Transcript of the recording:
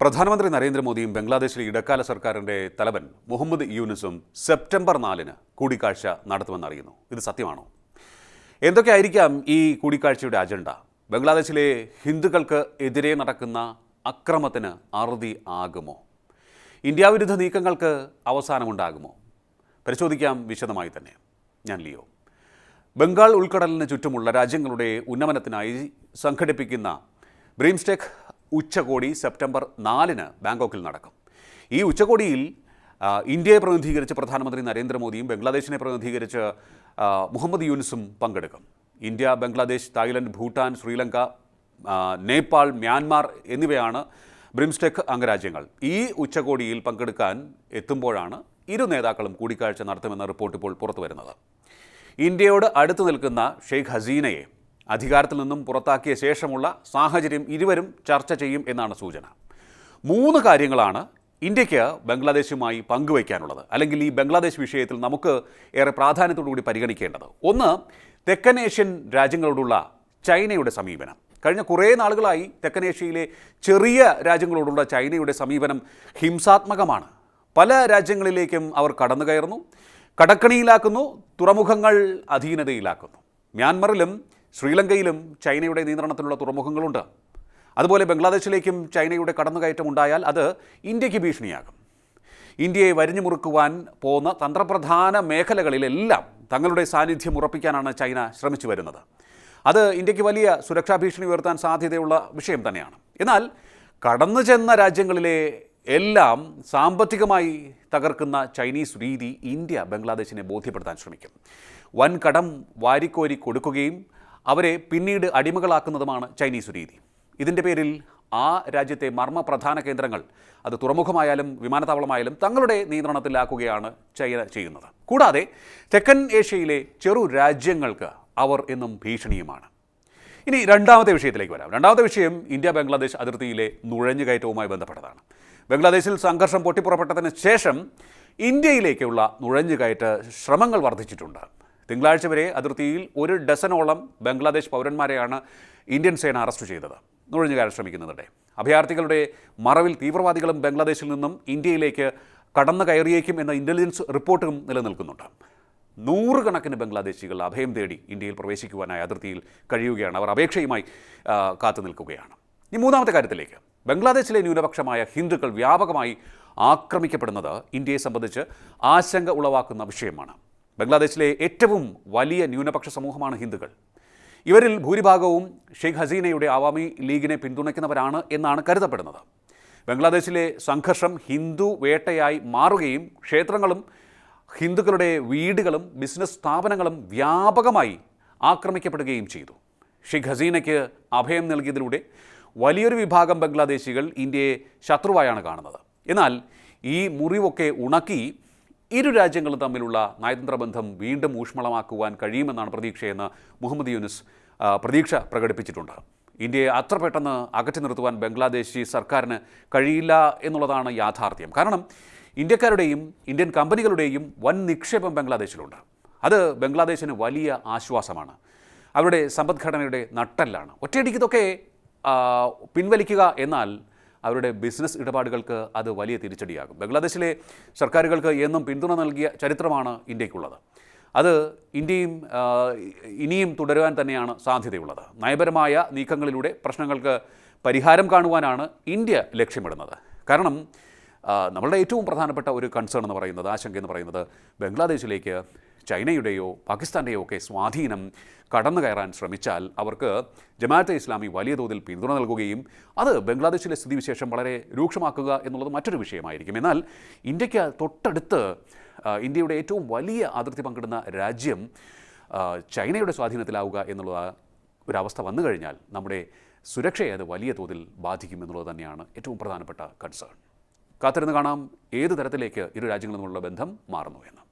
പ്രധാനമന്ത്രി നരേന്ദ്രമോദിയും ബംഗ്ലാദേശിലെ ഇടക്കാല സർക്കാരിന്റെ തലവൻ മുഹമ്മദ് യൂനിസും സെപ്റ്റംബർ നാലിന് കൂടിക്കാഴ്ച നടത്തുമെന്നറിയുന്നു. ഇത് സത്യമാണോ? എന്തൊക്കെയായിരിക്കാം ഈ കൂടിക്കാഴ്ചയുടെ അജണ്ട? ബംഗ്ലാദേശിലെ ഹിന്ദുക്കൾക്ക് എതിരെ നടക്കുന്ന അക്രമത്തിന് അറുതി ആകുമോ? ഇന്ത്യാവിരുദ്ധ നീക്കങ്ങൾക്ക് അവസാനമുണ്ടാകുമോ? പരിശോധിക്കാം വിശദമായി തന്നെ. ഞാൻ ലിയോ. ബംഗാൾ ഉൾക്കടലിന് ചുറ്റുമുള്ള രാജ്യങ്ങളുടെ ഉന്നമനത്തിനായി സംഘടിപ്പിക്കുന്ന ബ്രീംസ്റ്റെക് ഉച്ചകോടി സെപ്റ്റംബർ നാലിന് ബാങ്കോക്കിൽ നടക്കും. ഈ ഉച്ചകോടിയിൽ ഇന്ത്യയെ പ്രതിനിധീകരിച്ച് പ്രധാനമന്ത്രി നരേന്ദ്രമോദിയും ബംഗ്ലാദേശിനെ പ്രതിനിധീകരിച്ച് മുഹമ്മദ് യൂനിസും പങ്കെടുക്കും. India Bangladesh Thailand Bhutan Sri Lanka Nepal Myanmar എന്നിവയാണ് ബ്രിംസ്റ്റെക് അംഗരാജ്യങ്ങൾ. ഈ ഉച്ചകോടിയിൽ പങ്കെടുക്കാൻ എത്തുമ്പോഴാണ് ഇരു നേതാക്കളും കൂടിക്കാഴ്ച നടത്തുമെന്ന റിപ്പോർട്ട് ഇപ്പോൾ പുറത്തു വരുന്നത് ഇന്ത്യയോട് അടുത്തു നിൽക്കുന്ന ഷെയ്ഖ് ഹസീനയെ അധികാരത്തിൽ നിന്നും പുറത്താക്കിയ ശേഷമുള്ള സാഹചര്യം ഇരുവരും ചർച്ച ചെയ്യും എന്നാണ് സൂചന. മൂന്ന് കാര്യങ്ങളാണ് ഇന്ത്യയ്ക്ക് ബംഗ്ലാദേശുമായി പങ്കുവയ്ക്കാനുള്ളത്. അല്ലെങ്കിൽ ഈ ബംഗ്ലാദേശ് വിഷയത്തിൽ നമുക്ക് ഏറെ പ്രാധാന്യത്തോടുകൂടി പരിഗണിക്കേണ്ടത്. ഒന്ന് തെക്കൻ ഏഷ്യൻ രാജ്യങ്ങളോടുള്ള ചൈനയുടെ സമീപനം. കഴിഞ്ഞ കുറേ നാളുകളായി തെക്കനേഷ്യയിലെ ചെറിയ രാജ്യങ്ങളോടുള്ള ചൈനയുടെ സമീപനം ഹിംസാത്മകമാണ്. പല രാജ്യങ്ങളിലേക്കും അവർ കടന്നു കയറുന്നു കടക്കണിയിലാക്കുന്നു തുറമുഖങ്ങൾ അധീനതയിലാക്കുന്നു. മ്യാൻമറിലും ശ്രീലങ്കയിലും ചൈനയുടെ നിയന്ത്രണത്തിലുള്ള തുറമുഖങ്ങളുണ്ട്. അതുപോലെ ബംഗ്ലാദേശിലേക്കും ചൈനയുടെ കടന്നുകയറ്റം ഉണ്ടായാൽ അത് ഇന്ത്യയ്ക്ക് ഭീഷണിയാകും. ഇന്ത്യയെ വരിഞ്ഞു മുറുക്കുവാൻ പോകുന്ന തന്ത്രപ്രധാന മേഖലകളിലെല്ലാം തങ്ങളുടെ സാന്നിധ്യം ഉറപ്പിക്കാനാണ് ചൈന ശ്രമിച്ചു വരുന്നത്. അത് ഇന്ത്യയ്ക്ക് വലിയ സുരക്ഷാ ഭീഷണി ഉയർത്താൻ സാധ്യതയുള്ള വിഷയം തന്നെയാണ്. എന്നാൽ കടന്നു ചെന്ന രാജ്യങ്ങളിലെ എല്ലാം സാമ്പത്തികമായി തകർക്കുന്ന ചൈനീസ് രീതി ഇന്ത്യ ബംഗ്ലാദേശിനെ ബോധ്യപ്പെടുത്താൻ ശ്രമിക്കും. വൻ കടം വാരിക്കോരി കൊടുക്കുകയും അവരെ പിന്നീട് അടിമകളാക്കുന്നതുമാണ് ചൈനീസ് രീതി. ഇതിന്റെ പേരിൽ ആ രാജ്യത്തെ മർമ്മ പ്രധാന കേന്ദ്രങ്ങൾ അത് തുറമുഖമായാലും വിമാനത്താവളമായാലും തങ്ങളുടെ നിയന്ത്രണത്തിലാക്കുകയാണ് ചൈന ചെയ്യുന്നത്. കൂടാതെ തെക്കൻ ഏഷ്യയിലെ ചെറു രാജ്യങ്ങൾക്ക് അവർ എന്നും ഭീഷണിയുമാണ്. ഇനി രണ്ടാമത്തെ വിഷയത്തിലേക്ക് വരാം. രണ്ടാമത്തെ വിഷയം ഇന്ത്യ ബംഗ്ലാദേശ് അതിർത്തിയിലെ നുഴഞ്ഞുകയറ്റവുമായി ബന്ധപ്പെട്ടതാണ്. ബംഗ്ലാദേശിൽ സംഘർഷം പൊട്ടിപ്പുറപ്പെട്ടതിന് ശേഷം ഇന്ത്യയിലേക്കുള്ള നുഴഞ്ഞുകയറ്റ ശ്രമങ്ങൾ വർദ്ധിച്ചിട്ടുണ്ട്. തിങ്കളാഴ്ച വരെ അതിർത്തിയിൽ ഒരു ഡസനോളം ബംഗ്ലാദേശ് പൗരന്മാരെയാണ് ഇന്ത്യൻ സേന അറസ്റ്റ് ചെയ്തത്. നുഴഞ്ഞുകയറാൻ ശ്രമിക്കുന്നതിടെ. അഭയാർത്ഥികളുടെ മറവിൽ തീവ്രവാദികളും ബംഗ്ലാദേശിൽ നിന്നും ഇന്ത്യയിലേക്ക് കടന്നു കയറിയേക്കും എന്ന ഇന്റലിജൻസ് റിപ്പോർട്ടും നിലനിൽക്കുന്നുണ്ട്. നൂറുകണക്കിന് ബംഗ്ലാദേശികൾ അഭയം തേടി ഇന്ത്യയിൽ പ്രവേശിക്കുവാനായി അതിർത്തിയിൽ കഴിയുകയാണ്. അവർ അപേക്ഷയുമായി കാത്തു നിൽക്കുകയാണ്. ഇനി മൂന്നാമത്തെ കാര്യത്തിലേക്ക്. ബംഗ്ലാദേശിലെ ന്യൂനപക്ഷമായ ഹിന്ദുക്കൾ വ്യാപകമായി ആക്രമിക്കപ്പെടുന്നത് ഇന്ത്യയെ സംബന്ധിച്ച് ആശങ്ക ഉളവാക്കുന്ന വിഷയമാണ്. ബംഗ്ലാദേശിലെ ഏറ്റവും വലിയ ന്യൂനപക്ഷ സമൂഹമാണ് ഹിന്ദുക്കൾ. ഇവരിൽ ഭൂരിഭാഗവും ഷെയ്ഖ് ഹസീനയുടെ ആവാമി ലീഗിനെ പിന്തുണയ്ക്കുന്നവരാണ് എന്നാണ് കരുതപ്പെടുന്നത്. ബംഗ്ലാദേശിലെ സംഘർഷം ഹിന്ദു വേട്ടയായി മാറുകയും ക്ഷേത്രങ്ങളും ഹിന്ദുക്കളുടെ വീടുകളും ബിസിനസ് സ്ഥാപനങ്ങളും വ്യാപകമായി ആക്രമിക്കപ്പെടുകയും ചെയ്തു. ഷെയ്ഖ് ഹസീനയ്ക്ക് അഭയം നൽകിയതിലൂടെ വലിയൊരു വിഭാഗം ബംഗ്ലാദേശികൾ ഇന്ത്യയെ ശത്രുവായാണ് കാണുന്നത്. എന്നാൽ ഈ മുറിവൊക്കെ ഉണക്കി ഇരു രാജ്യങ്ങളും തമ്മിലുള്ള നയതന്ത്ര ബന്ധം വീണ്ടും ഊഷ്മളമാക്കുവാൻ കഴിയുമെന്നാണ് പ്രതീക്ഷയെന്ന് മുഹമ്മദ് യൂനിസ് പ്രതീക്ഷ പ്രകടിപ്പിച്ചിട്ടുണ്ട്. ഇന്ത്യയെ അത്ര പെട്ടെന്ന് അകറ്റി നിർത്തുവാൻ ബംഗ്ലാദേശി സർക്കാരിന് കഴിയില്ല എന്നുള്ളതാണ് യാഥാർത്ഥ്യം. കാരണം ഇന്ത്യക്കാരുടെയും ഇന്ത്യൻ കമ്പനികളുടെയും വൻ നിക്ഷേപം ബംഗ്ലാദേശിലുണ്ട്. അത് ബംഗ്ലാദേശിന് വലിയ ആശ്വാസമാണ്. അവരുടെ സമ്പദ്ഘടനയുടെ നട്ടെല്ലാണ്. ഒറ്റയടിക്ക് ഇതൊക്കെ പിൻവലിക്കുക എന്നാൽ അവരുടെ ബിസിനസ് ഇടപാടുകൾക്ക് അത് വലിയ തിരിച്ചടിയാകും. ബംഗ്ലാദേശിലെ സർക്കാരുകൾക്ക് എന്നും പിന്തുണ നൽകിയ ചരിത്രമാണ് ഇന്ത്യക്കുള്ളത് അത് ഇന്ത്യയും ഇനിയും തുടരുവാൻ തന്നെയാണ് സാധ്യതയുള്ളത്. നയപരമായ നീക്കങ്ങളിലൂടെ പ്രശ്നങ്ങൾക്ക് പരിഹാരം കാണുവാനാണ് ഇന്ത്യ ലക്ഷ്യമിടുന്നത്. കാരണം നമ്മളുടെ ഏറ്റവും പ്രധാനപ്പെട്ട ഒരു കൺസേൺ എന്ന് പറയുന്നത് ആശങ്ക എന്ന് പറയുന്നത് ബംഗ്ലാദേശിലേക്ക് ചൈനയുടെയോ പാകിസ്ഥാന്റെയോ ഒക്കെ സ്വാധീനം കടന്നു കയറാൻ ശ്രമിച്ചാൽ അവർക്ക് ജമാഅത്തെ ഇസ്ലാമി വലിയ തോതിൽ പിന്തുണ നൽകുകയും അത് ബംഗ്ലാദേശിലെ സ്ഥിതിവിശേഷം വളരെ രൂക്ഷമാക്കുക എന്നുള്ളത് മറ്റൊരു വിഷയമായിരിക്കും. എന്നാൽ ഇന്ത്യയ്ക്ക് തൊട്ടടുത്ത് ഇന്ത്യയുടെ ഏറ്റവും വലിയ അതിർത്തി പങ്കിടുന്ന രാജ്യം ചൈനയുടെ സ്വാധീനത്തിലാവുക എന്നുള്ള ഒരവസ്ഥ വന്നു കഴിഞ്ഞാൽ നമ്മുടെ സുരക്ഷയെ അത് വലിയ തോതിൽ ബാധിക്കും എന്നുള്ളത് തന്നെയാണ് ഏറ്റവും പ്രധാനപ്പെട്ട കൺസേൺ കാത്തിരുന്ന് കാണാം. ഏത് തരത്തിലേക്ക് ഇരു രാജ്യങ്ങളും തമ്മിലുള്ള ബന്ധം മാറുന്നു എന്ന്.